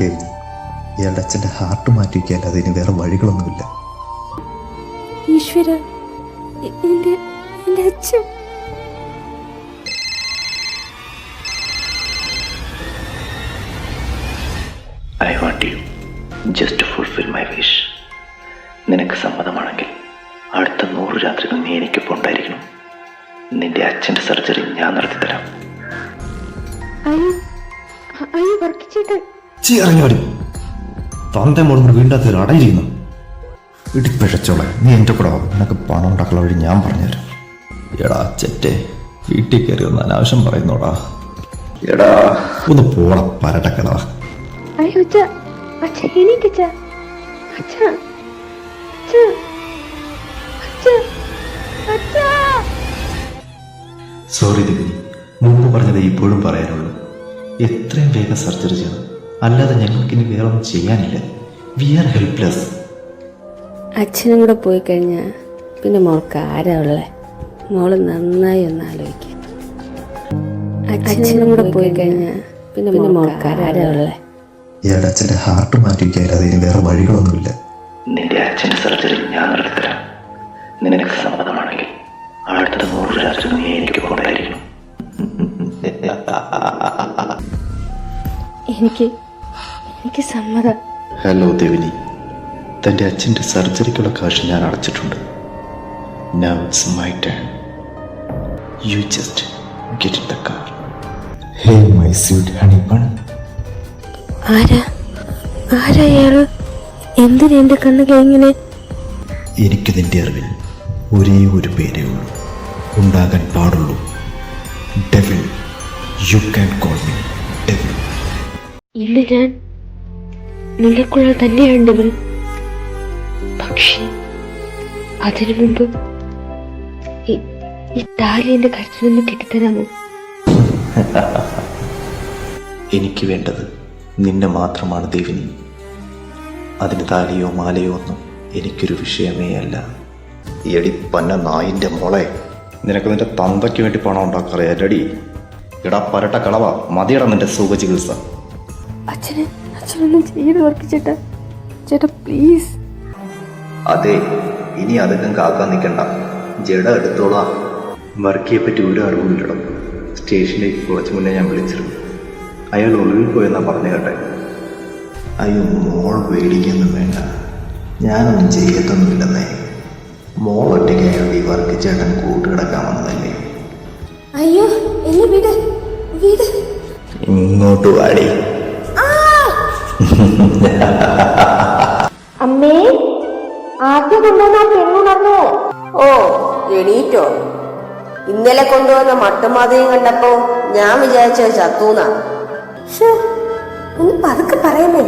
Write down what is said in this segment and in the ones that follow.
ദേവിനി ഇയാളുടെ അച്ഛന്റെ ഹാർട്ട് മാറ്റി അതിന് വേറെ വഴികളൊന്നുമില്ല. ഈശ്വര എന്റെ എന്റെ അച്ഛൻ. I want you just fulfil my wish നിനക്ക് സമ്മതമാണെങ്കിൽ അടുത്ത നൂറ് രാത്രികൾ നീ എനിക്കൊപ്പം ഉണ്ടായിരിക്കണം. നിന്റെ അച്ഛന്റെ സർജറി ഞാൻ നടത്തിത്തരാം. അയ്യോ അയ്യോ ചീ ഇറങ്ങി തന്റെ മോളും കൂടി അത് അടയിരിക്കുന്നു ഇടിപ്പിഴച്ചോളെ നീ എന്റെ കൂടെ. നിനക്ക് പണം ഉണ്ടാക്കുന്ന വഴി ഞാൻ പറഞ്ഞുതരാം എടാ ചെറ്റെ വീട്ടിൽ കയറി ഒന്ന് അനാവശ്യം പറയുന്നോടാ. എടാ. ഒന്ന് പോടാ പരട്ടക്കടവാ സോറി ദിവിനി മുമ്പ് പറഞ്ഞത് ഇപ്പോഴും പറയാനുള്ളൂ. എത്രയും വേഗം സർജറി ചെയ്യണം. അല്ലാതെ ഞങ്ങൾക്കിനി വേറെ ഒന്നും ചെയ്യാനില്ല. വി ആർ ഹെൽപ്ലെസ് അച്ഛനും കൂടെ പോയി കഴിഞ്ഞാൽ പിന്നെ മോൾക്ക് ആരാ ഉള്ളേ? മോൾ നന്നായി ഒന്ന് ആലോചിക്കുക അച്ഛനും കൂടെ പോയി കഴിഞ്ഞാൽ പിന്നെ പിന്നെ മോൾക്ക് ആരാ ഉള്ളേ? ഇയാളുടെ അച്ഛന്റെ ഹാർട്ട് മാറ്റി വയ്ക്കാല്ലാതെ ഇനി വേറെ വഴികളൊന്നുമില്ല. നിന്റെ അച്ഛന്റെ സർജറി ഞാൻ നടത്തിത്തരാം. നിനക്ക് സമ്മതമാണെങ്കിൽ അടുത്ത നൂറ് രാത്രികൾ നീ എനിക്ക് ഉണ്ടായിരിക്കണം എനിക്ക് എനിക്ക് സമ്മതം. ഹലോ ദേവിനി തന്റെ അച്ഛന്റെ സർജറിക്കുള്ള കാശ് ഞാൻ അടച്ചിട്ടുണ്ട്. Now it's my turn you just get in the car hey my sweet honey bun ആരാ? ആരാ അയാൾ എന്തിനാ എന്റെ കണ്ണുകൾ ഇങ്ങനെ? എനിക്ക് നിന്റെ അറിവിൽ ഒരേ ഒരു പേരേ ഉള്ളൂ. ഉണ്ടാകാൻ പാടുള്ളൂ. Devil you can call me devil ഇന്ന് ഞാൻ നിങ്ങൾക്കുള്ള തന്നെയുണ്ടവൾ പക്ഷേ അതിനു മുമ്പ് ഈ- താലി എന്റെ കഴുത്തിൽ നിന്ന് കെട്ടിത്തരാമോ? എനിക്ക് വേണ്ടത് നിന്നെ മാത്രമാണ് ദേവിനി. അതിന് താലിയോ മാലയോ ഒന്നും എനിക്കൊരു വിഷയമേ അല്ല. എടി പന്ന നായിന്റെ മോളെ നിനക്ക് നിന്റെ തന്തയ്ക്ക് വേണ്ടി പണം ഉണ്ടാക്കാറിയാലടി ഇടാ പരട്ട കളവ മതിയടാ നിന്റെ സുഖ ചികിത്സ അച്ഛന് അച്ഛനൊന്നും ചെയ്ത് വർക്ക് ചേട്ടാ. ചേട്ടാ പ്ലീസ് അതെ ഇനി അധികം കാക്കാൻ നിൽക്കണ്ട ജഡ എടുത്തോളാം. വർക്കിയെ പറ്റി ഒരു അറിവില്ലടം സ്റ്റേഷനിലേക്ക് കുറച്ച് മുന്നേ ഞാൻ വിളിച്ചിരുന്നു. അയാൾ ഒളിവിൽ പോയെന്നാ പറഞ്ഞു കേട്ടെ. അയ്യോ മോൾ പേടിക്കൊന്നും വേണ്ട. ഞാനൊന്നും ചെയ്യത്തൊന്നുമില്ലെന്നേ. മോൾ ഒറ്റയ്ക്ക് അയാൾ ഈ വർക്ക് ചേട്ടൻ കൂട്ടുകിടക്കാൻ വന്നതല്ലേ? അയ്യോ എന്നെ വീട് വീട്. ഇങ്ങോട്ട് വാടി. അമ്മേ ആദ്യം കൊണ്ടുവന്ന പെണ്ണുണർന്നോ ഓ എണീറ്റോ? ഇന്നലെ കൊണ്ടുവന്ന മട്ടുമാതയും കണ്ടപ്പോ ഞാൻ വിചാരിച്ച ചത്തൂന്നാ. ഒന്ന് പതുക്കെ പറയണേ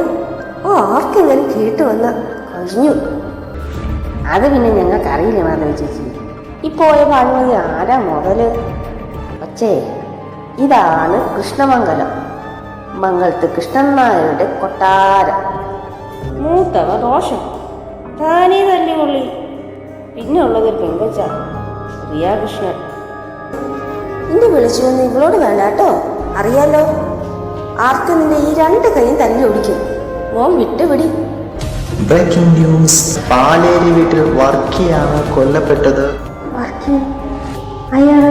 ഓ ആർക്കെങ്ങനെ കേട്ട് വന്ന? കഴിഞ്ഞു. അത് പിന്നെ ഞങ്ങൾക്ക് അറിയില്ല മാധവ ചേച്ചി. ഈ പോയ ഭാനുമതി ആരാ മുതൽ? പക്ഷേ ഇതാണ് കൃഷ്ണമംഗലം. മംഗളത്ത് കൃഷ്ണൻ നായരുടെ കൊട്ടാരം. മൂത്തവ ദോഷം. താനേ തല്ലി കൊള്ളി. പിന്നെ ഉള്ളത് ഒരു പെങ്കൊച്ച പ്രിയാകൃഷ്ണൻ. ഇന്ന് വിളിച്ചു വന്ന് ഇവളോട് വേണ്ട കേട്ടോ. അറിയാലോ ആർക്ക് നിന്നെ ഈ രണ്ട് കൈയും തല്ലി ഒടിക്കും ഓം വിട്ടുപിടി. ബ്രേക്കിംഗ് ന്യൂസ് പാലേരി വീട്ടിൽ വർക്കിയാണ് കൊല്ലപ്പെട്ടത്. വർക്കി? അയാൾ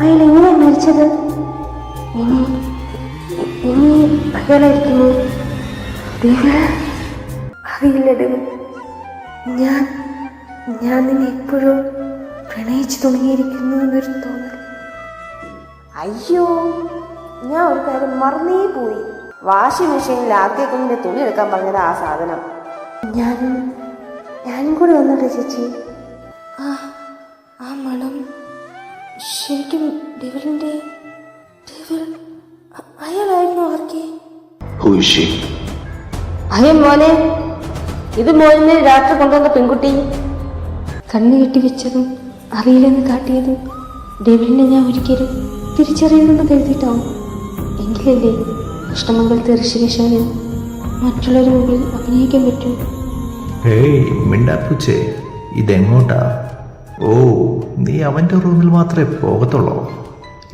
അയാൾ എങ്ങനെ മരിച്ചത്? ഇനി ഇനി അയാളായിരിക്കുമോ ദൈവമേ, അറിയില്ല ദൈവം ഞാൻ ഞാൻ നിന്നെ എപ്പോഴും പ്രണയിച്ചു തുടങ്ങിയിരിക്കുന്നു എന്നൊരു തോന്നൽ. അയ്യോ ഞാൻ ഒരു കാര്യം മറന്നേ പോയി. വാഷിംഗ് മെഷീനിൽ ആദ്യ കുഞ്ഞിന്റെ തുണി എടുക്കാൻ പറഞ്ഞത് ആ സാധനം. ഞാൻ ഞാനും കൂടെ വന്നോട്ടെ ചേച്ചി? ആ ആ മണം ശരിക്കും ഡിവലിന്റെ ഡെവിൾ അ- അയാളായിരുന്നു ആർക്കേ? ഹുഷി അയ്യോ മോനെ. ഇത് മോനെ രാത്രി കൊണ്ടുവന്ന പെൺകുട്ടി. കണ്ണു കെട്ടി വെച്ചതും അറിയില്ലെന്ന് കാട്ടിയതും ഡെവിളിനെ ഞാൻ ഒരിക്കലും തിരിച്ചറിയുന്നെന്ന് കരുതിയിട്ടാവും. എങ്കിലല്ലേ കൃഷ്ണമംഗലത്തെ ഋഷികേശാന് മറ്റുള്ളവരുടെ മുകളിൽ അഭിനയിക്കാൻ പറ്റൂ? ഹേയ് മിണ്ടാപ്പൂച്ചേ ഇതെങ്ങോട്ടാ? ഓ നീ അവന്റെ റൂമിൽ മാത്രമേ പോകത്തുള്ളൂ?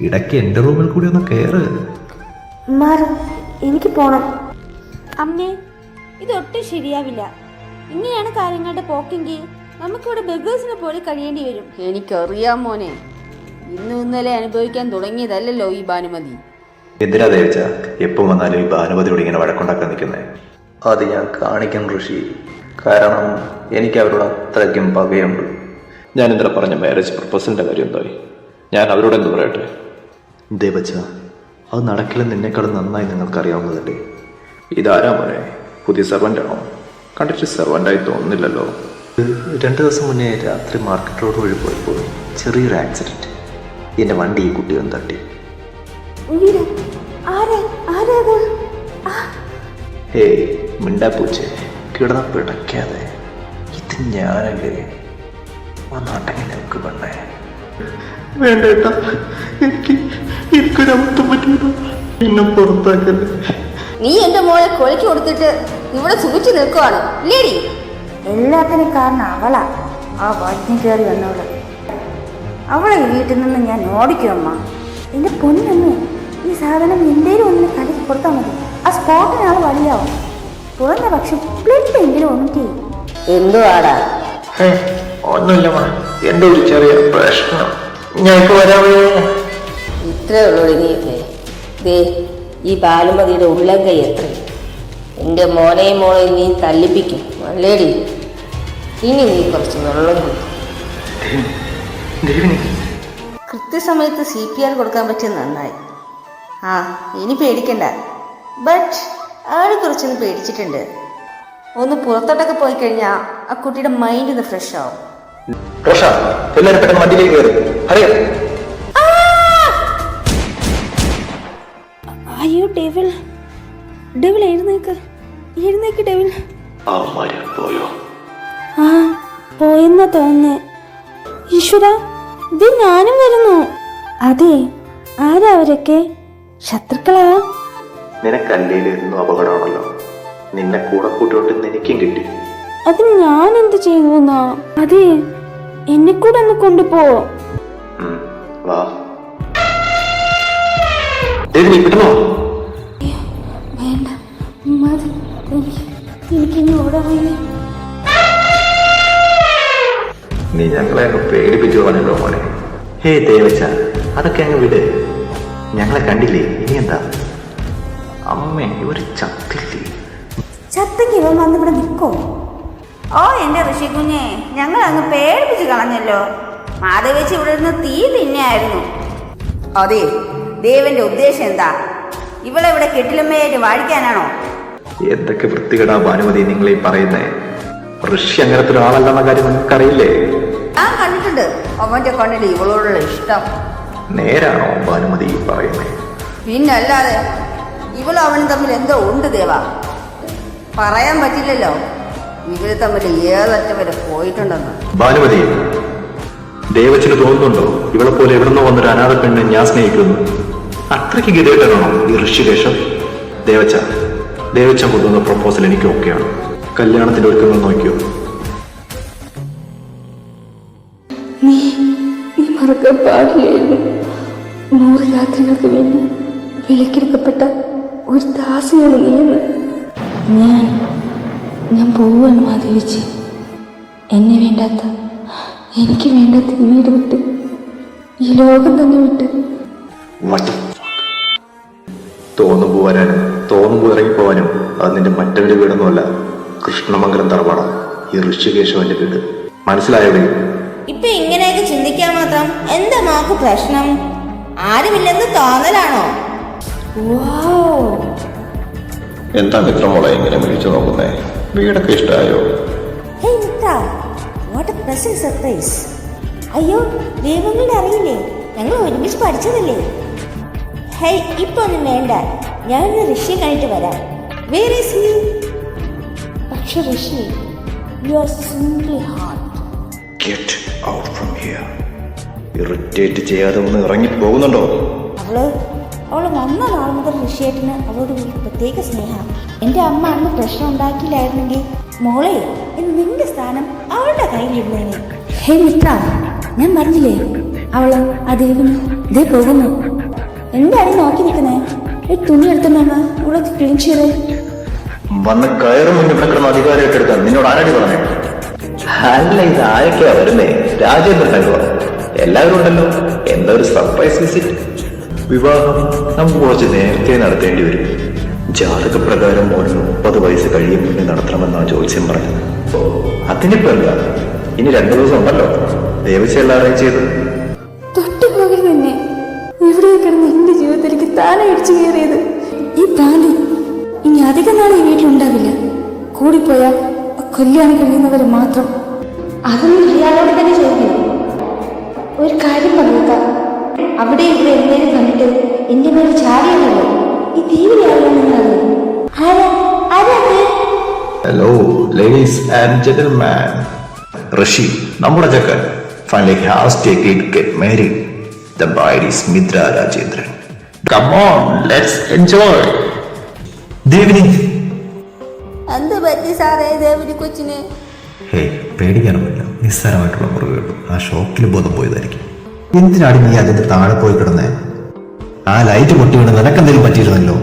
ഇടയ്ക്ക് എന്റെ റൂമിൽ കൂടി ഒന്ന് കയറ് മാറും എനിക്ക് പോണം. അമ്മേ ഇതൊട്ടും ശരിയാവില്ല. ഇങ്ങനെയാണ് കാര്യങ്ങളുടെ പോക്കെങ്കിൽ നമുക്കിവിടെ ബഗേഴ്സിനെ പോലെ കഴിയേണ്ടി വരും. എനിക്കറിയാം മോനെ. ഇന്ന് ഇന്നലെ അനുഭവിക്കാൻ തുടങ്ങിയതല്ലല്ലോ ഈ ഭാനുമതി. എന്തിനാ ദേവച്ച? എപ്പം വന്നാലും ഈ ഭാനുമതിയോട് ഇങ്ങനെ വഴക്കുണ്ടാക്കാൻ നിൽക്കുന്നേ? അത് ഞാൻ കാണിക്കും ഋഷി. കാരണം എനിക്ക് അവരോട് അത്രയ്ക്കും പകയുണ്ട്. ഞാൻ ഇന്നലെ പറഞ്ഞ മാരേജ് പ്രപ്പോസലിന്റെ കാര്യം എന്തായി? ഞാൻ അവരോട് എന്ത് പറയട്ടെ? ദേവച്ച അത് നടക്കില്ല നിന്നെക്കാളും നന്നായി നിങ്ങൾക്കറിയാവുന്നതല്ലേ? ഇതാരാ മോനെ? പുതിയ സെർവന്റാണോ കണ്ടിട്ട് സെർവന്റായി തോന്നുന്നില്ലല്ലോ. രണ്ട് ദിവസം മുന്നേ രാത്രി മാർക്കറ്റ് റോഡ് വഴി പോയപ്പോൾ ചെറിയൊരു ആക്സിഡന്റ് എന്റെ വണ്ടി ഈ കുട്ടി ഒന്ന് തട്ടി. ഹേയ് മിണ്ടാപ്പൂച്ചെ കിടന്ന പിടയ്ക്കാതെ ഇത് ഞാനല്ലേ? വന്നാട്ടെങ്കിൽ നമുക്ക് പെണ്ണേ. വേണ്ടേട്ട. എനിക്ക് എനിക്കൊരബദ്ധം പറ്റിയതാ. എന്നെ പുറത്താക്കല്ലേ നീ എന്റെ മോളെ കൊളിച്ചു കൊടുത്തിട്ട് ഇവിടെ സൂചിച്ചു നിൽക്കുവാണ്? ഇല്ലേടി. എല്ലാത്തിനും കാരണം അവളാ. ആ വാറ്റിന് കയറി വന്നവൾ. അവളെ വീട്ടിൽ നിന്ന് ഞാൻ ഓടിക്കും അമ്മ. എന്റെ പൊന്നമ്മേ ഈ സാധനം എന്തേലും ഒന്ന് കലക്കി കൊടുത്താൽ മതി. ആ സ്പോട്ടിന് ആൾ വലിയാവും തുറന്ന പക്ഷെ പ്ലേറ്റ് എങ്കിലും ഒന്നും ചെയ്യും എന്തുവാടാ ഒന്നുമില്ല എന്റെ എന്റെ ഒരു ചെറിയ പ്രശ്നം. ഞങ്ങൾക്ക് വരാൻ ഇത്രേ ഉള്ളൂ ഇനിയൊക്കെ. ദേ ഈ ബാലുമതിയുടെ ഉള്ളം കൈ എത്ര. എന്റെ മോനെയും മോളെയും നീ തല്ലിപ്പിക്കും. അല്ലേടി? ഇനി നീ കുറച്ച് വെള്ളം കൃത്യസമയത്ത് സി പി ആർ കൊടുക്കാൻ പറ്റിയത് നന്നായി. ആ ഇനി പേടിക്കണ്ട. ബട്ട് ആൾ കുറച്ചൊന്ന് പേടിച്ചിട്ടുണ്ട്. ഒന്ന് പുറത്തോട്ടൊക്കെ പോയി കഴിഞ്ഞാൽ ആ കുട്ടിയുടെ മൈൻഡ് ഒന്ന് ഫ്രഷ് ആവും. റോഷ എല്ലാവരും പെട്ടെന്ന് വണ്ടിയിലേക്ക് കയറി. അറിയാം അയ്യോ ഡെവിൽ ഡെവിൽ എഴുന്നേക്ക്. എഴുന്നേക്ക് ഡെവിൽ പോയോ? ആ പോയെന്നാ തോന്നുന്നേ. ഈശ്വര ഇത് ഞാനും വരുന്നു. അതെ ആരാ അവരൊക്കെ? ശത്രുക്കളാ? നിനക്കല്ലേലിരുന്നു അപകടമാണല്ലോ. നിന്നെ കൂടെ കൂട്ടിയോട്ട് എനിക്കും കിട്ടി. അത് ഞാൻ എന്ത് ചെയ്യുന്നോ അതെ എന്നെ കൂടെ ഒന്ന് കൊണ്ടുപോ. വേണ്ട മതി എനിക്ക് എനിക്കിനി ഓടാൻ വയ്യ നീ ഞങ്ങളെ അങ്ങ് പേടിപ്പിച്ചു പറഞ്ഞല്ലോ മോനെ. ഹേ ദേവച്ച അതൊക്കെ അങ്ങ് വിട്. ഞങ്ങളെ കണ്ടില്ലേ? ഇനി എന്താ? അമ്മ ഒരു ചത്തില്ലേ? ചത്തെങ്കിൽ ഇവൻ വന്ന് ഇവിടെ നിൽക്കോ ഓ എന്റെ ഋഷി കുഞ്ഞെ ഞങ്ങൾ അങ്ങ് പേടിപ്പിച്ച് കളഞ്ഞല്ലോ. മാധവിച്ച് ഇവിടെ നിന്ന് തീ തിന്നായിരുന്നു. അതെ ദേവന്റെ ഉദ്ദേശം എന്താ? ഇവളെ ഇവിടെ കെട്ടിലമ്മയായിട്ട് വാഴിക്കാനാണോ? എന്തൊക്കെ വൃത്തികേടാ ഭാനുമതി നിങ്ങൾ ഈ പറയുന്നേ? ഋഷി അങ്ങനത്തെ ഒരാളല്ലെന്ന കാര്യം നിങ്ങൾക്കറിയില്ലേ? ഞാൻ കണ്ടിട്ടുണ്ട്. അവന്റെ കണ്ണിൽ ഇവളോടുള്ള ഇഷ്ടം. നേരാണോ ഭാനുമതി ഈ പറയുന്നേ? പിന്നല്ലാതെ ഇവളും അവനും തമ്മിൽ എന്തോ ഉണ്ട് ദേവ. പറയാൻ പറ്റില്ലല്ലോ. ഇവർ തമ്മിൽ ഏതറ്റം വരെ പോയിട്ടുണ്ടെന്ന്. ഭാനുമതി ദേവച്ചിന് തോന്നുന്നുണ്ടോ? ഇവളെ പോലെ എവിടുന്നോ വന്നൊരു അനാഥ പെണ്ണ് ഞാൻ സ്നേഹിക്കുന്നു. അത്രയ്ക്ക് ഗതികേട്ടനാണോ ഈ ഋഷികേശം ദേവച്ച ദേവച്ച കൊണ്ടുവന്ന പ്രപ്പോസൽ എനിക്ക് ഓക്കെയാണ്. കല്യാണത്തിന്റെ ഒരുക്കങ്ങൾ നോക്കിയോ? നീ നീ മറക്കാൻ പാടില്ലായിരുന്നു. നൂറ് രാത്രികൾക്ക് വേണ്ടി വിലക്കെടുക്കപ്പെട്ട ഒരു ദാസിയാണ് നീയെന്ന്. ഞാൻ ഞാൻ പോവുകയാണ് മാധവിച്ച് എന്നെ വേണ്ടാത്ത എനിക്ക് വേണ്ടാത്ത ഈ വീട് വിട്ട് ഈ ലോകം തന്നെ വിട്ട്. തോന്നു the തോന്നു തോന്നുമ്പോ വരാനും തോന്നുമ്പോ ഇറങ്ങിപ്പോവാനും അത് നിന്റെ മറ്റൊരു വീടൊന്നുമല്ല. കൃഷ്ണമംഗലം തറവാടാണ് ഈ ഋഷികേശവന്റെ വീട്. മനസ്സിലായോ ഇപ്പൊ ഇങ്ങനെയൊക്കെ ചിന്തിക്കാൻ മാത്രം എന്താ മാക്ക് പ്രശ്നം? ആരുമില്ലെന്ന് തോന്നലാണോ? എന്താ മിത്രമോളെ ഇങ്ങനെ വിളിച്ചു നോക്കുന്നേ? വീടൊക്കെ ഇഷ്ടമായോ മിത്ര വാട്ട് എ സർപ്രൈസ് അയ്യോ ദൈവങ്ങളുടെ അറിയില്ലേ ഞങ്ങൾ ഒരുമിച്ച് പഠിച്ചതല്ലേ? ഹേയ് ഇപ്പൊ ഒന്നും വേണ്ട. ഞാൻ ഋഷി ഋഷിയെ കഴിഞ്ഞിട്ട് വരാം. വേറെ ഈസ് ഹീ പക്ഷെ Rishi you are simply heart out from here. Irritate ചെയ്യാതെ ഒന്ന് ഇറങ്ങി പോകുന്നുണ്ടോ അവൾ അവൾ വന്ന നാൾ മുതൽ ഋഷിയേട്ടന് അവളോട് ഒരു പ്രത്യേക സ്നേഹമാണ് എന്റെ അമ്മ അന്ന് പ്രശ്നം ഉണ്ടാക്കിയില്ലായിരുന്നെങ്കിൽ മോളെ ഇന്ന് നിന്റെ സ്ഥാനം അവളുടെ കയ്യിലിരുന്നേനെ ഹേ മിത്ര ഞാൻ പറഞ്ഞില്ലേ അവൾ ആ ദേവിന് ഇതേ പോകുന്നു. എന്താണ് നോക്കി നിൽക്കുന്നേ? ഈ തുണി എടുത്തുന്നാണ് അവളെ ക്ലീൻ ചെയ്ത്. വന്ന് കയറും മുന്നിൽ ഇവിടെ കിടന്ന് അധികാരം നിന്നോട് ആരാടി പറഞ്ഞേ? അല്ല ഇത് ആരൊക്കെയാ വരുന്നേ? രാജേന്ദ്രൻ എല്ലാവരും ഉണ്ടല്ലോ. എന്താ ഒരു സർപ്രൈസ് വിസിറ്റ് വിവാഹം നമുക്ക് കുറച്ച് നേരത്തെ നടത്തേണ്ടി വരും. ജാതകപ്രകാരം ഒരു മുപ്പത് വയസ്സ് കഴിയും മുന്നേ നടത്തണമെന്നാണ് ജ്യോത്സ്യം പറഞ്ഞത് അതിനിപ്പോ എന്താ ഇനി രണ്ടു ദിവസം ഉണ്ടല്ലോ. ദേവസ്വം അറേഞ്ച് ചെയ്ത് തന്നെ കിടന്ന് എന്റെ ജീവിതത്തിലേക്ക് താനെ ഇടിച്ചു കയറിയത്. ഈ താലി ഇനി അധികം നാൾ ഈ വീട്ടിലുണ്ടാവില്ല കൂടിപ്പോയാൽ കല്യാണം കഴിയുന്നവരെ മാത്രം. അതൊന്നും ഇയാളോട് തന്നെ ഒരു കാര്യം പറഞ്ഞേക്കാം. അവിടെ ഇവിടെ എന്തേലും കണ്ടിട്ട് എന്റെ മേൽ ചാടിയല്ലോ ഈ ആരാ? Hello ladies and gentleman Rishi നമ്മുടെ ചക്കൻ. Finally has take it get married the bride is Mitra Rajendran come on let's enjoy ദേവിനി. എന്ത് പറ്റി സാറേ ദേവിനി കൊച്ചിന്? ഹേ പേടിക്കാനൊന്നുമില്ല. നിസ്സാരമായിട്ടുള്ള മുറിവുകൾ. ആ ഷോക്കിൽ ബോധം പോയതായിരിക്കും. എന്തിനാണ് നീ അതിന്റെ താഴെ പോയി കിടന്നേ? ആ ലൈറ്റ് പൊട്ടി വീണ് നിനക്കെന്തെങ്കിലും പറ്റിയിരുന്നല്ലോ?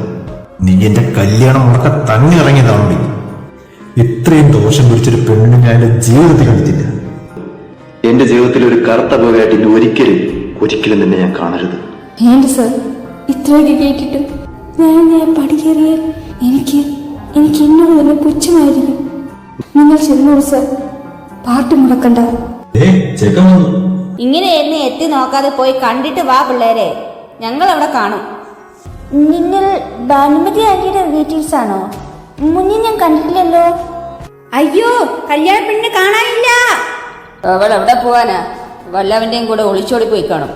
നീ എന്റെ കല്യാണം ഒക്കെ തന്നെ ഇറങ്ങിയതാണോ ഇത്രയും ദോഷം പിടിച്ചൊരു പെണ്ണിനെ ഞാൻ എന്റെ ജീവിതത്തിൽ കണ്ടിട്ടില്ല. എന്റെ ജീവിതത്തിൽ ഒരു കറുത്ത പോകായിട്ട് ഇനി ഒരിക്കലും ഒരിക്കലും തന്നെ ഞാൻ കാണരുത്. വേണ്ട സർ ഇത്രയൊക്കെ കേട്ടിട്ട് ഞാൻ ഞാൻ പടികേറിയ എനിക്ക് എനിക്ക് എന്നോട് തന്നെ പുച്ഛമായിരിക്കും. നിങ്ങൾ ചെന്നോളൂ സർ പാട്ട് മുടക്കണ്ട. ഏ ചെക്കൻ വന്നു ഇങ്ങനെ എന്നെ എത്തി നോക്കാതെ പോയി കണ്ടിട്ട് വാ പിള്ളേരെ. ഞങ്ങൾ അവിടെ കാണും. നിങ്ങൾ ഭാനുമതി ആന്റിയുടെ റിലേറ്റീവ്സ് ആണോ മുന്നേ ഞാൻ കണ്ടിട്ടില്ലല്ലോ. അയ്യോ കല്യാണ പെണ്ണിനെ കാണാനില്ല. അവൾ എവിടെ പോവാനാ. വല്ലവന്റെയും കൂടെ ഒളിച്ചോടി പോയി കാണും.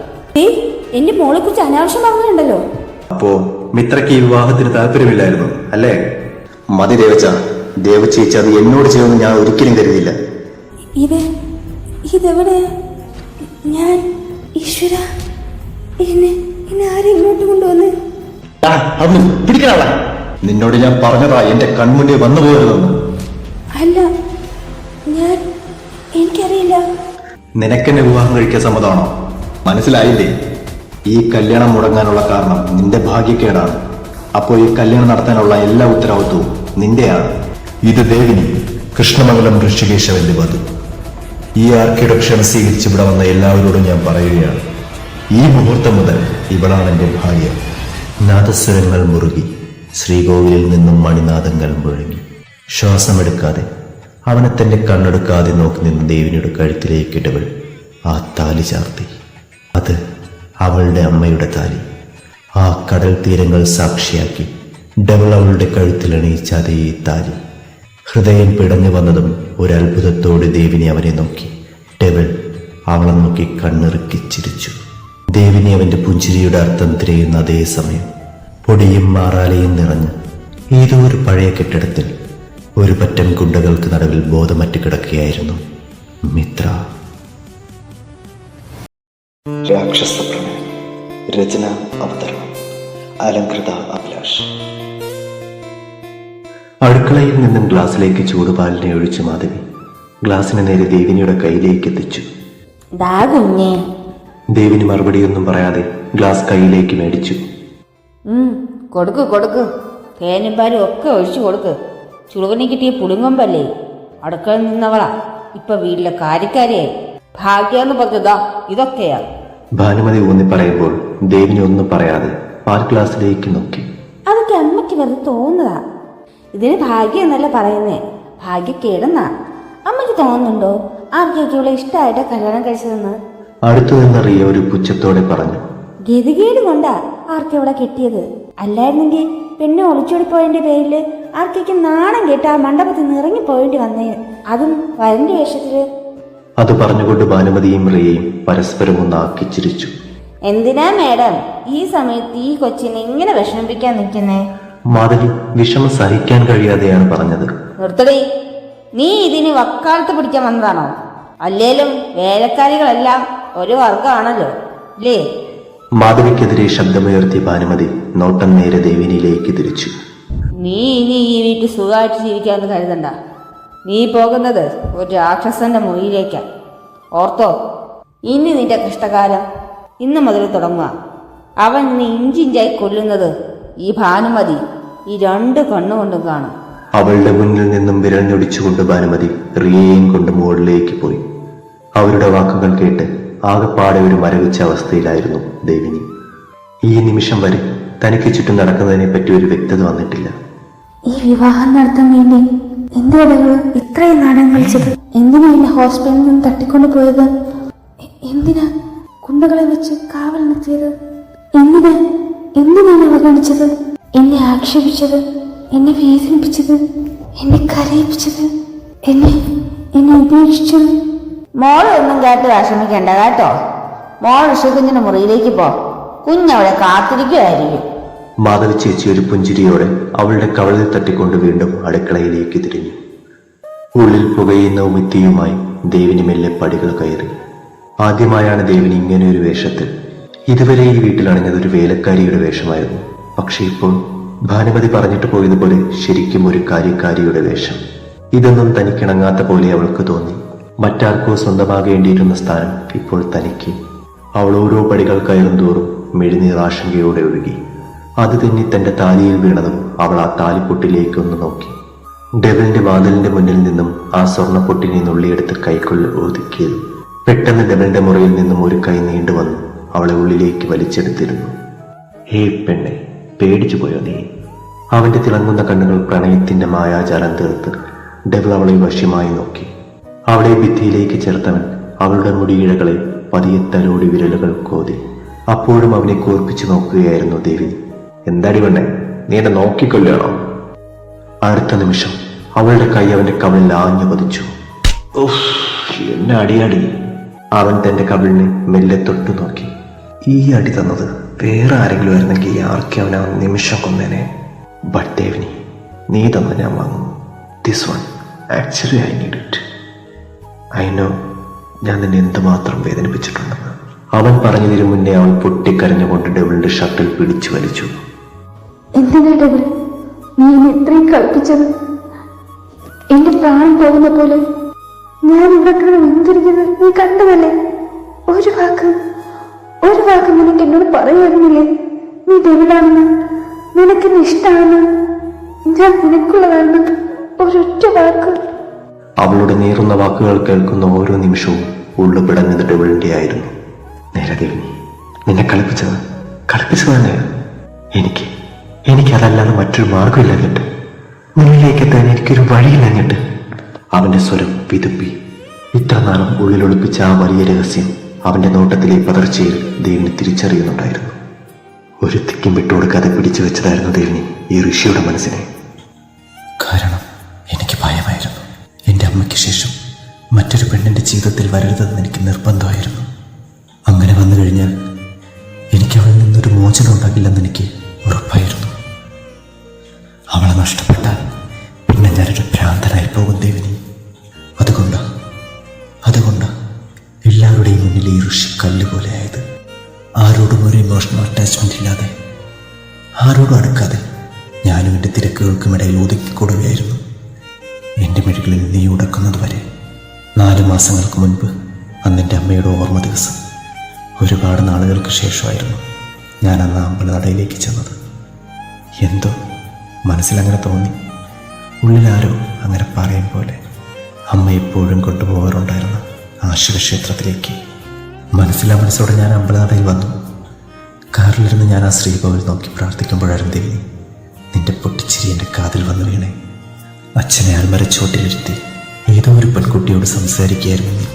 എന്റെ മോളെ കുറിച്ച് അനാവശ്യം പറഞ്ഞിട്ടുണ്ടല്ലോ. അപ്പോ മിത്രയ്ക്ക് ഈ വിവാഹത്തിന് താല്പര്യമില്ലായിരുന്നു അല്ലേ? മതി ദേവച്ച ദേവച്ചേച്ചി അത് എന്നോട് ചെയ്യുമെന്ന് ഞാൻ ഒരിക്കലും കരുതിയില്ല. ഇത് ഇതെവിടെയാ ഞാൻ ഈശ്വര എന്നെ എന്നെ ആരും ഇങ്ങോട്ട് കൊണ്ടുവന്ന്? നിന്നോട് ഞാൻ പറഞ്ഞതാ എന്റെ കൺമുന്നിൽ വന്നു പോയതെന്ന് അല്ല ഞാൻ എനിക്കറിയില്ല. നിനക്കെന്നെ വിവാഹം കഴിക്കാൻ സമ്മതമാണോ? മനസ്സിലായില്ലേ? ഈ കല്യാണം മുടങ്ങാനുള്ള കാരണം നിന്റെ ഭാഗ്യക്കേടാണ്. അപ്പോൾ ഈ കല്യാണം നടത്താനുള്ള എല്ലാ ഉത്തരവാദിത്വവും നിന്റെയാണ്. ഇത് ദേവിനി കൃഷ്ണമംഗലം ഋഷികേശവന്റെ വധു. ഈ ആർക്കിയുടെ ക്ഷണം സ്വീകരിച്ച് ഇവിടെ വന്ന എല്ലാവരോടും ഞാൻ പറയുകയാണ്. ഈ മുഹൂർത്തം മുതൽ ഇവളാണ് എന്റെ ഭാര്യ. നാദസ്വരങ്ങൾ മുറുകി ശ്രീകോവിലിൽ നിന്നും മണിനാദങ്ങൾ മുഴങ്ങി. ശ്വാസമെടുക്കാതെ അവനെ തന്റെ കണ്ണെടുക്കാതെ നോക്കി നിന്ന് ദേവിനിയുടെ കഴുത്തിലേക്ക് ഇടവൾ ആ താലി ചാർത്തി. അത് അവളുടെ അമ്മയുടെ താലി. ആ കടൽ തീരങ്ങൾ സാക്ഷിയാക്കി ഡബിൾ അവളുടെ കഴുത്തിൽ അതേ താലി. ഹൃദയം പിടഞ്ഞു വന്നതും ഒരു ദേവിനെ അവനെ നോക്കി. ടെവൽ അവളെ നോക്കി കണ്ണിറുക്കി ചിരിച്ചു. ദേവിനെ അവന്റെ പുഞ്ചിരിയുടെ അർത്ഥം തിരയുന്ന അതേ സമയം പൊടിയും മാറാലയും നിറഞ്ഞ് ഏതോ ഒരു പഴയ കെട്ടിടത്തിൽ ഒരു പറ്റം ഗുണ്ടകൾക്ക് നടുവിൽ ബോധമറ്റ് കിടക്കുകയായിരുന്നു മിത്ര. രാക്ഷസ രചന അവതരണം. അലങ്കൃത അഭിലാഷ്. അടുക്കളയിൽ നിന്നും ഗ്ലാസ്സിലേക്ക് ചൂടുപാലിനെ ഒഴിച്ചു മാധവി ഗ്ലാസ്സിന് നേരെ ദേവിനിയുടെ കയ്യിലേക്ക് എത്തിച്ചു. ദാ കുഞ്ഞേ. ദേവിനി മറുപടിയൊന്നും പറയാതെ ഗ്ലാസ് കയ്യിലേക്ക് മേടിച്ചു. ഉം, കൊടുക്ക് കൊടുക്ക്. തേനും പാലും ഒക്കെ ഒഴിച്ചു കൊടുക്ക്. ചുളുവിനെ കിട്ടിയ പുളുങ്ങമ്പല്ലേ? അടുക്കളയിൽ നിന്നവളാ. ഇപ്പൊ വീട്ടിലെ കാര്യക്കാരിയായി. ഭാഗ്യാന്ന് പറഞ്ഞതാ ഇതൊക്കെയാ. ഭാനുമതി ഊന്നി പറയുമ്പോൾ ദേവിനി ഒന്നും പറയാതെ പാൽ ഗ്ലാസ്സിലേക്ക് നോക്കി. അതൊക്കെ അമ്മയ്ക്ക് വെറുതെ തോന്നുന്നതാ. ഇതിന് ഭാഗ്യം എന്നല്ല പറയുന്നേ? ഭാഗ്യക്കേടെന്നാ? അമ്മയ്ക്ക് തോന്നുന്നുണ്ടോ? ആർക്കൊക്കെ ഇവിടെ ഇഷ്ടമായിട്ട് കല്യാണം കഴിച്ചതെന്ന്? അടുത്തു നിന്നറിയ ഒരു പുച്ഛത്തോടെ പറഞ്ഞു. ഗതികേട് കൊണ്ടാ ആർക്കെ ഇവിടെ കിട്ടിയത്? അല്ലായിരുന്നെങ്കിൽ പെണ്ണെ ഒളിച്ചോടി പോയതിന്റെ പേരിൽ ആർക്കൊക്കെ നാണം കേട്ട് ആ മണ്ഡപത്തിൽ നിന്ന് ഇറങ്ങി പോയേണ്ടി വന്നേ. അതും വരന്റെ വേഷത്തിൽ. അത് പറഞ്ഞുകൊണ്ട് ഭാനുമതിയും റിയയും പരസ്പരം ഒന്ന് ആക്കിച്ചിരിച്ചു. എന്തിനാ മേഡം? ഈ സമയത്ത് ഈ കൊച്ചിനെ ഇങ്ങനെ വിഷമിപ്പിക്കാൻ നിൽക്കുന്നേ? മാധവി വിഷമം സഹിക്കാൻ കഴിയാതെയാണ് പറഞ്ഞത്. നിർത്തടി. നീ ഇതിന് വക്കാലത്ത് പിടിക്കാൻ വന്നതാണോ? അല്ലേലും വേലക്കാരികളെല്ലാം ഒരു വർഗമാണല്ലോ ഇല്ലേ? മാധവിക്കെതിരെ ശബ്ദമുയർത്തി ഭാനുമതി നോട്ടം നേരെ ദേവിനിയിലേക്ക് തിരിച്ചു. നീ ഇനി ഈ വീട്ടിൽ സുഖമായിട്ട് ജീവിക്കാമെന്ന് കരുതണ്ട. നീ പോകുന്നത് ഒരു രാക്ഷസന്റെ മുറിയിലേക്കാ. ഓർത്തോ ഇനി നിന്റെ കഷ്ടകാലം ഇന്ന് മുതൽ തുടങ്ങുക. അവൻ നീ ഇഞ്ചിഞ്ചായി കൊല്ലുന്നത് ഈ ഭാനുമതി ഈ രണ്ട് കണ്ണുകൊണ്ടും കാണും. അവളുടെ മുന്നിൽ നിന്നും വിരൽ ഞൊടിച്ചുകൊണ്ട് ഭാനുമതി റിയയും കൊണ്ട് മുകളിലേക്ക് പോയി. അവരുടെ വാക്കുകൾ കേട്ട് ആകെപ്പാടെ ഒരു മരവിച്ച അവസ്ഥയിലായിരുന്നു ദേവിനി. ഈ നിമിഷം വരെ തനിക്ക് ചുറ്റും നടക്കുന്നതിനെ പറ്റി ഒരു വ്യക്തത വന്നിട്ടില്ല. ഈ വിവാഹം നടത്താൻ വേണ്ടി എന്റെ ഇടകൾ ഇത്രയും നാടകം കളിച്ചത്? എന്തിനാ എന്നെ ഹോസ്പിറ്റലിൽ നിന്ന് തട്ടിക്കൊണ്ടു പോയത്? എന്തിനാ കുണ്ടകളെ വെച്ച് കാവൽ നിർത്തിയത് എന്തിനാ? എന്തിനാണ് അവഗണിച്ചത്? എന്നെ ആക്ഷേപിച്ചത്? എന്നെ വേദനിപ്പിച്ചത്? എന്നെ കരയിപ്പിച്ചത്? എന്നെ എന്നെ ഉപേക്ഷിച്ചത്? മോൾ ഒന്നും കേട്ട് വിഷമിക്കേണ്ട കേട്ടോ? മോൾ ഋഷികുഞ്ഞിന്റെ മുറിയിലേക്ക് പോ. കുഞ്ഞവിടെ കാത്തിരിക്കുമായിരിക്കും മാധവി ചേച്ചി ഒരു പുഞ്ചിരിയോടെ അവളുടെ കവളിൽ തട്ടിക്കൊണ്ട് വീണ്ടും അടുക്കളയിലേക്ക് തിരിഞ്ഞു. ഉള്ളിൽ പുകയുന്ന ഉമിത്തിയുമായി ദേവിനി മെല്ലെ പടികൾ കയറി. ആദ്യമായാണ് ദേവിനി ഇങ്ങനെ ഒരു വേഷത്തിൽ ഇതുവരെ ഈ വീട്ടിൽ അണിഞ്ഞത് ഒരു വേലക്കാരിയുടെ വേഷമായിരുന്നു. പക്ഷെ ഇപ്പോൾ ഭാനുമതി പറഞ്ഞിട്ട് പോയതുപോലെ ശരിക്കും ഒരു കാര്യക്കാരിയുടെ വേഷം. ഇതൊന്നും തനിക്കിണങ്ങാത്ത പോലെ അവൾക്ക് തോന്നി. മറ്റാർക്കോ സ്വന്തമാകേണ്ടിയിരുന്ന സ്ഥാനം ഇപ്പോൾ തനിക്ക്. അവൾ ഓരോ പടികൾ കയറും തോറും മെഴുനീർ ആശങ്കയോടെ ഒഴുകി. അത് തന്നെ തന്റെ താലിയിൽ വീണതും അവൾ ആ താലിപ്പൊട്ടിലേക്ക് ഒന്ന് നോക്കി. ഡെവലിന്റെ വാതിലിന്റെ മുന്നിൽ നിന്നും ആ സ്വർണപ്പൊട്ടിനെ നുള്ളിയെടുത്ത് കൈക്കുള്ളിൽ ഒതുക്കിയത്. പെട്ടെന്ന് ഡെവലിന്റെ മുറിയിൽ നിന്നും ഒരു കൈ നീണ്ടു വന്നു അവളെ ഉള്ളിലേക്ക് വലിച്ചെടുത്തിരുന്നു. ഹേ പെണ്ണെ പേടിച്ചു പോയോ നീ? അവന്റെ തിളങ്ങുന്ന കണ്ണുകൾ പ്രണയത്തിന്റെ മായാജാലം തീർത്ത് ഡെവ് അവളെ വശ്യമായി നോക്കി. അവളെ ഭിത്തിയിലേക്ക് ചേർത്തവൻ അവളുടെ മുടിയിഴകളെ പതിയെ തലോടി വിരലുകൾ കോതി. അപ്പോഴും അവനെ കോർപ്പിച്ചു നോക്കുകയായിരുന്നു ദേവി. എന്താടി പെണ്ണെ നീ എന്നെ നോക്കിക്കൊല്ലണോ അടുത്ത നിമിഷം അവളുടെ കൈ അവന്റെ കവിളിൽ ആഞ്ഞു പതിച്ചു. എന്നെ അടിയാടി അവൻ തന്റെ കവിളിനെ മെല്ലെ തൊട്ടു നോക്കി ഈ അടി തന്നത് വേറെ ആരെങ്കിലും ആയിരുന്നെങ്കിൽ ആർക്കെ അവൻ ആ നിമിഷം കൊന്നേനെ. ബട്ട് ദേവിനി നീ തന്ന ഞാൻ വാങ്ങും this one actually I need it I know ഞാൻ നിന്നെ എന്തുമാത്രം വേദനിപ്പിച്ചിട്ടുണ്ടെന്ന്. അവൻ പറഞ്ഞതിനു മുന്നേ അവൾ പൊട്ടിക്കരഞ്ഞുകൊണ്ട് ഡെവിളിന്റെ ഷട്ടിൽ പിടിച്ചു വലിച്ചു. പോകുന്ന പോലെ? ഞാൻ ഇവിടെ ഒരു വാക്ക് ഒരു വാക്ക് നിനക്ക് എന്നോട് പറയുമായിരുന്നില്ലേ നീ ഡെവിലാണെന്ന് നിനക്ക് ഇഷ്ടമാണെന്ന്? ഞാൻ നിനക്കുള്ളതാണെന്ന്? ഒരൊറ്റ വാക്ക്. അവളുടെ നീറുന്ന വാക്കുകൾ കേൾക്കുന്ന ഓരോ നിമിഷവും ഉള്ളു പിടഞ്ഞത് ഡെവിളിന്റെ നേരദേവി നിന്നെ കളിപ്പിച്ചത് കളിപ്പിച്ചത് തന്നെയാണ് എനിക്ക് എനിക്കതല്ലാതെ മറ്റൊരു മാർഗമില്ലഞ്ഞിട്ട് നിന്നിലേക്ക് എത്താൻ എനിക്കൊരു വഴിയില്ലഞ്ഞിട്ട് അവന്റെ സ്വരം വിതുപ്പി. ഇത്ര നാളും ഉള്ളിലൊളിപ്പിച്ച ആ വലിയ രഹസ്യം അവന്റെ നോട്ടത്തിലെ പതർച്ചയിൽ ദേവിനി തിരിച്ചറിയുന്നുണ്ടായിരുന്നു. ഒരു തിക്കും വിട്ടുകൊടുക്കാതെ പിടിച്ചു വെച്ചതായിരുന്നു ദേവിനി ഈ ഋഷിയുടെ മനസ്സിനെ. കാരണം എനിക്ക് ഭയമായിരുന്നു. എന്റെ അമ്മയ്ക്ക് ശേഷം മറ്റൊരു പെണ്ണിന്റെ ജീവിതത്തിൽ വരരുതെന്ന് എനിക്ക് നിർബന്ധമായിരുന്നു. അങ്ങനെ വന്നു കഴിഞ്ഞാൽ എനിക്ക് അവളിൽ നിന്നൊരു മോചനം ഉണ്ടാകില്ലെന്ന് എനിക്ക് ഉറപ്പായിരുന്നു. അവളെ നഷ്ടപ്പെട്ടാൽ പിന്നെ ഞാനൊരു ഭ്രാന്തനായി പോകും ദേവിനി. അതുകൊണ്ട്? അതുകൊണ്ട്? ഈ ഋഷി കല്ല് പോലെയായത്. ആരോടും ഒരു ഇമോഷണൽ അറ്റാച്ച്മെന്റ് ഇല്ലാതെ. ആരോടും അടുക്കാതെ ഞാനും എന്റെ തിരക്കുകൾക്കുമിടയിൽ ഒതുക്കിക്കൊടുകയായിരുന്നു എന്റെ മെഴുകളിൽ നീ ഉടക്കുന്നത് വരെ നാല് മാസങ്ങൾക്ക് മുൻപ് അന്ന് എന്റെ അമ്മയുടെ ഓർമ്മ ദിവസം. ഒരുപാട് നാളുകൾക്ക് ശേഷമായിരുന്നു ഞാൻ അന്ന് അമ്പലനടയിലേക്ക് ചെന്നത്. എന്തോ മനസ്സിലങ്ങനെ തോന്നി. ഉള്ളിലാരോ അങ്ങനെ പറയും പോലെ അമ്മ എപ്പോഴും കൊണ്ടുപോകാറുണ്ടായിരുന്ന ആശുവക്ഷേത്രത്തിലേക്ക് ശിവക്ഷേത്രത്തിലേക്ക് മനസ്സിലാ മനസ്സോടെ ഞാൻ അമ്പലനടയിൽ വന്നു. കാറിലിരുന്ന് ഞാൻ ആ ശ്രീഭവൻ നോക്കി പ്രാർത്ഥിക്കുമ്പോഴായിരുന്നു ദേവി നിന്റെ പൊട്ടിച്ചിരി എന്റെ കാതിൽ വന്നു വീണേ. അച്ഛനെ അൽമരച്ചോട്ടിലിരുത്തി ഏതോ ഒരു പെൺകുട്ടിയോട് സംസാരിക്കുകയായിരുന്നു നീ.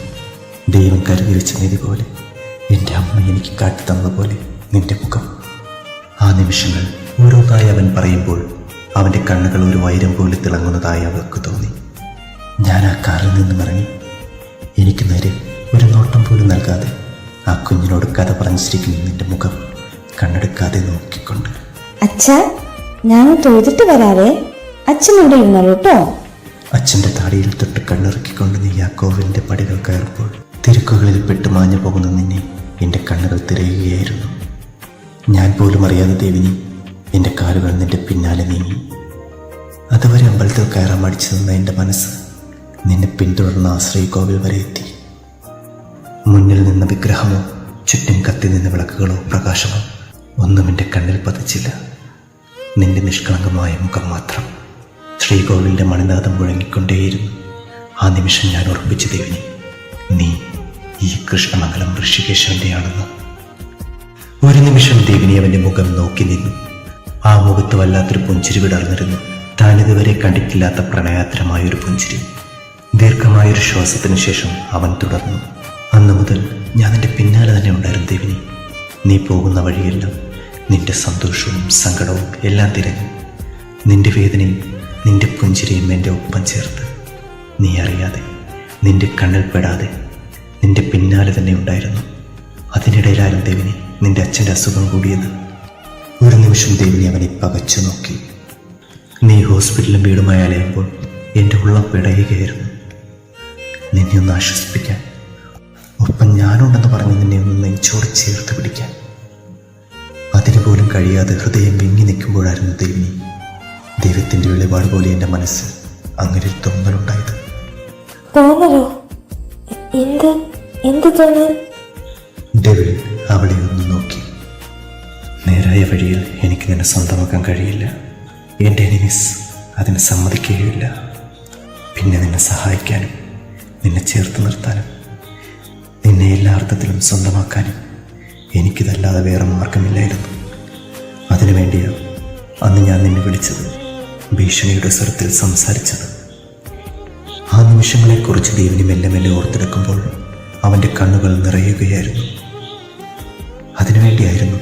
ദൈവം കരുതിരിച്ച നിധി പോലെ എന്റെ അമ്മ എനിക്ക് കാട്ടി തന്നതുപോലെ നിന്റെ മുഖം. ആ നിമിഷങ്ങൾ ഓരോന്നായി അവൻ പറയുമ്പോൾ അവന്റെ കണ്ണുകൾ ഒരു വൈരം പോലെ തിളങ്ങുന്നതായി അവൾക്ക് തോന്നി. ഞാൻ ആ കാറിൽ നിന്നും ഇറങ്ങി. എനിക്ക് നേരെ ഒരു നോട്ടം പോലും നൽകാതെ ആ കുഞ്ഞിനോട് കഥ പറഞ്ഞിരിക്കുന്ന നിന്റെ മുഖം. കണ്ണെടുക്കാതെ നോക്കിക്കൊണ്ട്. അച്ഛ ഞാൻ തൊഴുതിട്ട് വരാവേ. അച്ഛൻ ഇവിടെ ഇരുന്നോളൂ കേട്ടോ. അച്ഛന്റെ താടിയിൽ തൊട്ട് കണ്ണിറക്കിക്കൊണ്ട് നീ ആ കോവിലിന്റെ പടികൾ കയറുമ്പോൾ തിരക്കുകളിൽ പെട്ട് മാഞ്ഞു പോകുന്ന നിന്നെ എന്റെ കണ്ണുകൾ തിരയുകയായിരുന്നു. ഞാൻ പോലും അറിയാതെ ദേവിനി എന്റെ കാലുകൾ നിന്റെ പിന്നാലെ നീങ്ങി. അതുവരെ അമ്പലത്തിൽ കയറാൻ മടിച്ചു നിന്ന എന്റെ മനസ്സ് നിന്നെ പിന്തുടർന്ന ആശ്രയിക്കോവിൽ വരെ എത്തി. മുന്നിൽ നിന്ന വിഗ്രഹമോ ചുറ്റും കത്തി നിന്ന വിളക്കുകളോ പ്രകാശമോ ഒന്നും എന്റെ കണ്ണിൽ പതിച്ചില്ല. നിന്റെ നിഷ്കളങ്കമായ മുഖം മാത്രം ശ്രീകോവിലിന്റെ മണിനാഥം മുഴങ്ങിക്കൊണ്ടേയിരുന്നു. ആ നിമിഷം ഞാൻ ഉറപ്പിച്ചു ദേവിനി നീ ഈ കൃഷ്ണമംഗലം ഋഷികേശവന്റെയാണെന്ന് ഒരു നിമിഷം ദേവിനി അവന്റെ മുഖം നോക്കി നിന്നു. ആ മുഖത്ത് വല്ലാത്തൊരു പുഞ്ചിരി വിടർന്നിരുന്നു. താനിതുവരെ കണ്ടിട്ടില്ലാത്ത പ്രണയാത്രമായൊരു പുഞ്ചിരി. ദീർഘമായൊരു ശ്വാസത്തിന് ശേഷം അവൻ തുടർന്നു. അന്നു മുതൽ ഞാൻ നിന്റെ പിന്നാലെ തന്നെ ഉണ്ടായിരുന്നു ദേവിനി. നീ പോകുന്ന വഴിയെല്ലാം നിന്റെ സന്തോഷവും സങ്കടവും എല്ലാം തിരഞ്ഞു. നിന്റെ വേദനയും നിന്റെ പുഞ്ചിരിയും എന്റെ ഒപ്പം ചേർത്ത്. നീ അറിയാതെ നിന്റെ കണ്ണിൽ പെടാതെ നിന്റെ പിന്നാലെ തന്നെ ഉണ്ടായിരുന്നു. അതിനിടയിലായിരുന്നു ദേവിനി നിന്റെ അച്ഛന്റെ അസുഖം കൂടിയത് ഒരു നിമിഷം ദേവിനി അവനെ പകച്ചു നോക്കി. നീ ഹോസ്പിറ്റലും വീടുമായി അലയുമ്പോൾ എന്റെ ഉള്ളം പിടയുകയായിരുന്നു. നിന്നെ ഒന്ന് ആശ്വസിപ്പിക്കാൻ ഞാനുണ്ടെന്ന് പറഞ്ഞ് നിന്നെ ഒന്ന് നെഞ്ചോട് ചേർത്ത് പിടിക്കാൻ. അതിനു പോലും കഴിയാതെ ഹൃദയം വിങ്ങി നിൽക്കുമ്പോഴായിരുന്നു ദേവിനി ദൈവത്തിന്റെ വെളിപാട് പോലെ എന്റെ മനസ്സ് അങ്ങനെ ഒരു തോന്നലുണ്ടായത് തോന്നലോ? എന്ത് എന്ത് തോന്നൽ? ഡെവിൾ അവളെ ഒന്ന് നോക്കി. നേരായ വഴിയിൽ എനിക്ക് നിന്നെ സ്വന്തമാക്കാൻ കഴിയില്ല. എന്റെ എനിമിസ് അതിന് സമ്മതിക്കുകയില്ല. പിന്നെ നിന്നെ സഹായിക്കാനും നിന്നെ ചേർത്ത് നിർത്താനും നിന്നെ എല്ലാ അർത്ഥത്തിലും സ്വന്തമാക്കാനും എനിക്കിതല്ലാതെ വേറെ മാർഗമില്ലായിരുന്നു അതിനുവേണ്ടിയാണ് അന്ന് ഞാൻ നിന്നെ വിളിച്ചത് ഭീഷണിയുടെ സ്വരത്തിൽ സംസാരിച്ചത്. ആ നിമിഷങ്ങളെക്കുറിച്ച് ദേവിനി മെല്ലെ മെല്ലെ ഓർത്തെടുക്കുമ്പോൾ അവന്റെ കണ്ണുകൾ നിറയുകയായിരുന്നു. അതിനുവേണ്ടിയായിരുന്നു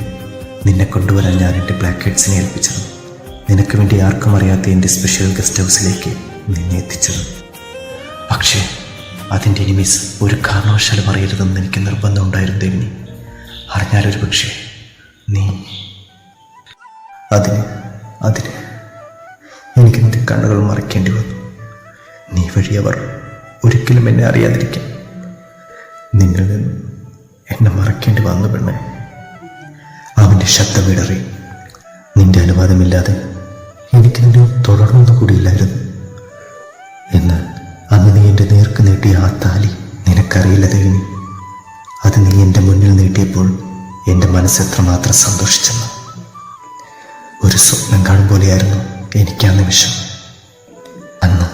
നിന്നെ കൊണ്ടുവരാൻ ഞാൻ എന്റെ ബ്ലാക്ക് ഹെഡ്സിനെ ഏൽപ്പിച്ചത്. നിനക്ക് വേണ്ടി ആർക്കും അറിയാത്ത എന്റെ സ്പെഷ്യൽ ഗസ്റ്റ് ഹൗസിലേക്ക് നിന്നെ എത്തിച്ചത്. പക്ഷേ അതിന്റെ എനിമീസ് ഒരു കാരണവശാലും അറിയരുതെന്ന് എനിക്ക് നിർബന്ധമുണ്ടായിരുന്നു ദേവിനി. അറിഞ്ഞാലൊരു പക്ഷേ നീ അതിന് അതിന് എനിക്ക് നിന്റെ കണ്ണുകൾ മറയ്ക്കേണ്ടി വന്നു. നീ വഴി അവർ ഒരിക്കലും എന്നെ അറിയാതിരിക്കാൻ. നിന്നിൽ നിന്ന് എന്നെ മറയ്ക്കേണ്ടി വന്നു പെണ്ണെ. അവന്റെ ശബ്ദമിടറി നിന്റെ അനുവാദമില്ലാതെ എനിക്ക് നിന്നെ തുടർന്നു കൂടിയില്ലായിരുന്നു. എന്നാൽ അന്ന് നീ എന്റെ നേർക്ക് നീട്ടിയ ആ താലി നിനക്കറിയില്ല ദേവിനി അത് നീ എന്റെ മുന്നിൽ നീട്ടിയപ്പോൾ എന്റെ മനസ്സ് എത്രമാത്രം സന്തോഷിച്ചെന്ന്. ഒരു സ്വപ്നം കാണും പോലെയായിരുന്നു എനിക്ക് ആ നിമിഷം. അന്ന്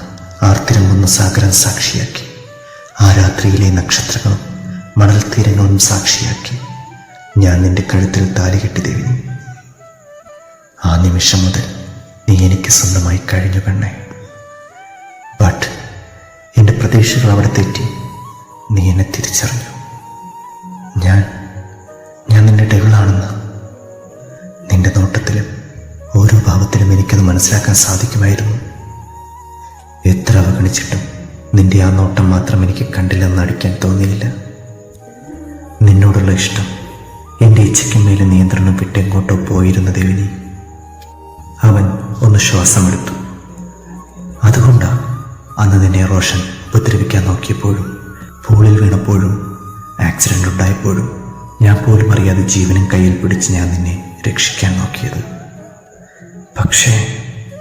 ആർത്തിരമ്പുന്ന സാഗരം സാക്ഷിയാക്കി. ആ രാത്രിയിലെ നക്ഷത്രങ്ങളും മണൽ തീരങ്ങളും സാക്ഷിയാക്കി. ഞാൻ നിന്റെ കഴുത്തിൽ താലി കെട്ടി ദേവിനി ആ നിമിഷം മുതൽ നീ എനിക്ക് സ്വന്തമായി കഴിഞ്ഞു പെണ്ണേ ബട്ട് എന്റെ പ്രതീക്ഷകൾ അവിടെ തെറ്റി. നീ എന്നെ തിരിച്ചറിഞ്ഞു. ഞാൻ ഞാൻ നിന്റെ ഡെവിളാണെന്ന് നിന്റെ നോട്ടത്തിലും ഓരോ ഭാവത്തിലും എനിക്കത് മനസ്സിലാക്കാൻ സാധിക്കുമായിരുന്നു. എത്ര അവഗണിച്ചിട്ടും നിന്റെ ആ നോട്ടം മാത്രം എനിക്ക് കണ്ടില്ലെന്ന് അടിക്കാൻ തോന്നിയില്ല. നിന്നോടുള്ള ഇഷ്ടം എന്റെ ഇച്ഛയ്ക്കും മേലെ നിയന്ത്രണം വിട്ടെങ്ങോട്ടോ പോയിരുന്ന ദേവിനി അവൻ ഒന്ന് ശ്വാസമെടുത്തു. അതുകൊണ്ടാണ് അന്ന് നിന്നെ റോഷൻ ഉപദ്രവിക്കാൻ നോക്കിയപ്പോഴും പൂളിൽ വീണപ്പോഴും ആക്സിഡന്റ് ഉണ്ടായപ്പോഴും ഞാൻ പോലും അറിയാതെ ജീവനും കയ്യിൽ പിടിച്ച് ഞാൻ നിന്നെ രക്ഷിക്കാൻ നോക്കിയത്. പക്ഷേ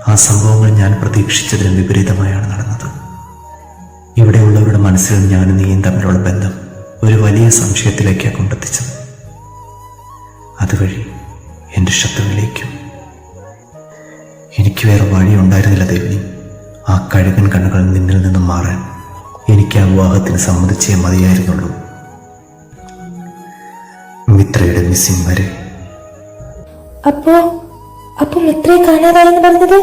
ആ സംഭവങ്ങൾ ഞാൻ പ്രതീക്ഷിച്ചതിന് വിപരീതമായാണ് നടന്നത്. ഇവിടെയുള്ളവരുടെ മനസ്സിൽ ഞാനും നീയും തമ്മിലുള്ള ബന്ധം ഒരു വലിയ സംശയത്തിലേക്കാണ് കൊണ്ടെത്തിച്ചത്. അതുവഴി എന്റെ ശത്രുവിലേക്കും. എനിക്ക് വേറെ വഴി ഉണ്ടായിരുന്നില്ല ദേവിനി ആ കഴുകൻ കണ്ണുകൾ നിന്നിൽ നിന്നും മാറാൻ എനിക്ക് ആ വിവാഹത്തിന് സമ്മതിച്ചേ മതിയായിരുന്നുള്ളൂ. മിത്രയുടെ മിസ്സിംഗ് വരെ. അപ്പോ അപ്പൊ മിത്രയെ കാണാതായെന്ന് പറഞ്ഞത്?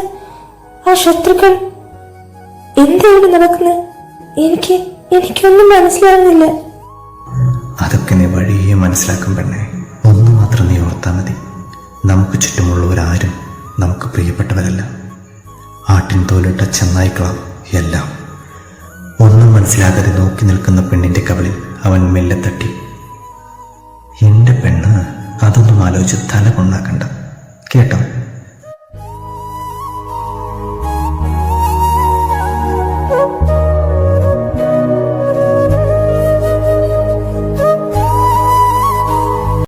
ആ ശത്രുക്കൾ എന്താണ് നടക്കുന്നത് എനിക്ക് എനിക്കൊന്നും മനസ്സിലാകുന്നില്ല അതൊക്കെ നീ വഴിയെ മനസ്സിലാക്കും പെണ്ണെ. ഒന്ന് മാത്രം നീ ഓർത്താൽ മതി. നമുക്ക് ചുറ്റുമുള്ളവരാരും നമുക്ക് പ്രിയപ്പെട്ടവരല്ല. ആട്ടിൻ തോലിട്ട ചെന്നായ്ക്കളാം എല്ലാം. ഒന്നും മനസ്സിലാകാതെ നോക്കി നിൽക്കുന്ന പെണ്ണിന്റെ കവളിൽ അവൻ മെല്ലെ തട്ടി. എന്റെ പെണ്ണ് അതൊന്നും ആലോചിച്ച് തല കൊണ്ടാക്കണ്ട. കേട്ടോ?